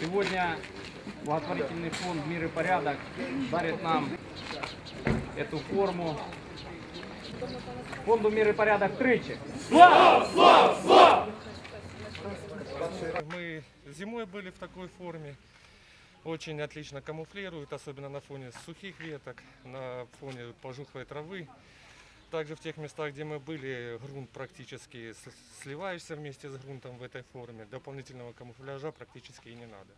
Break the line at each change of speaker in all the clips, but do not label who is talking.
Сегодня благотворительный фонд «Мир и порядок» дарит нам эту форму. Фонду «Мир и порядок» тричи.
Мы зимой были в такой форме. Очень отлично камуфлирует, особенно на фоне сухих веток, на фоне пожухлой травы. Также в тех местах, где мы были, грунт практически сливаешься вместе с грунтом в этой форме. Дополнительного камуфляжа практически и не надо.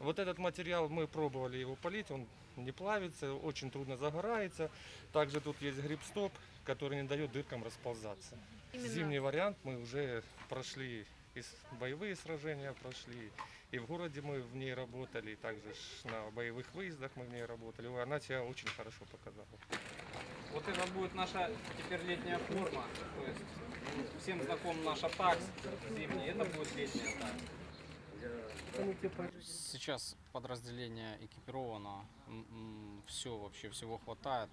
Вот этот материал мы пробовали его полить, он не плавится, очень трудно загорается. Также тут есть гриб-стоп, который не дает дыркам расползаться. Зимний вариант мы уже прошли, и боевые сражения прошли, и в городе мы в ней работали, и также на боевых выездах мы в ней работали. Она себя очень хорошо показала.
Вот это будет наша теперь летняя форма. То есть всем знаком наша такс зимний, это будет летняя такс.
Сейчас подразделение экипировано, все вообще всего хватает,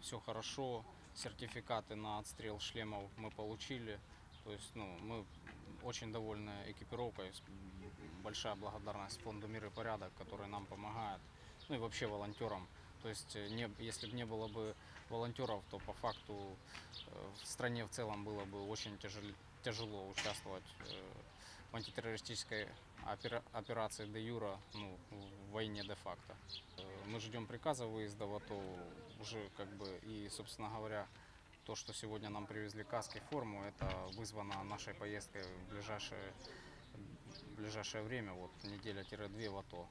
все хорошо. Сертификаты на отстрел шлемов мы получили. То есть, ну, мы очень довольны экипировкой. Большая благодарность фонду «Мир и порядок», который нам помогает. Ну и вообще волонтерам. То есть, э, не, если бы не было бы волонтеров, то по факту э, в стране в целом было бы очень тяжел- тяжело участвовать э, в антитеррористической опера- операции де юра, ну, в войне де-факто. Мы ждем приказа выезда в АТО уже как бы и, собственно говоря, то, что сегодня нам привезли каски, форму, это вызвано нашей поездкой в ближайшее, в ближайшее время, вот неделя-две в АТО.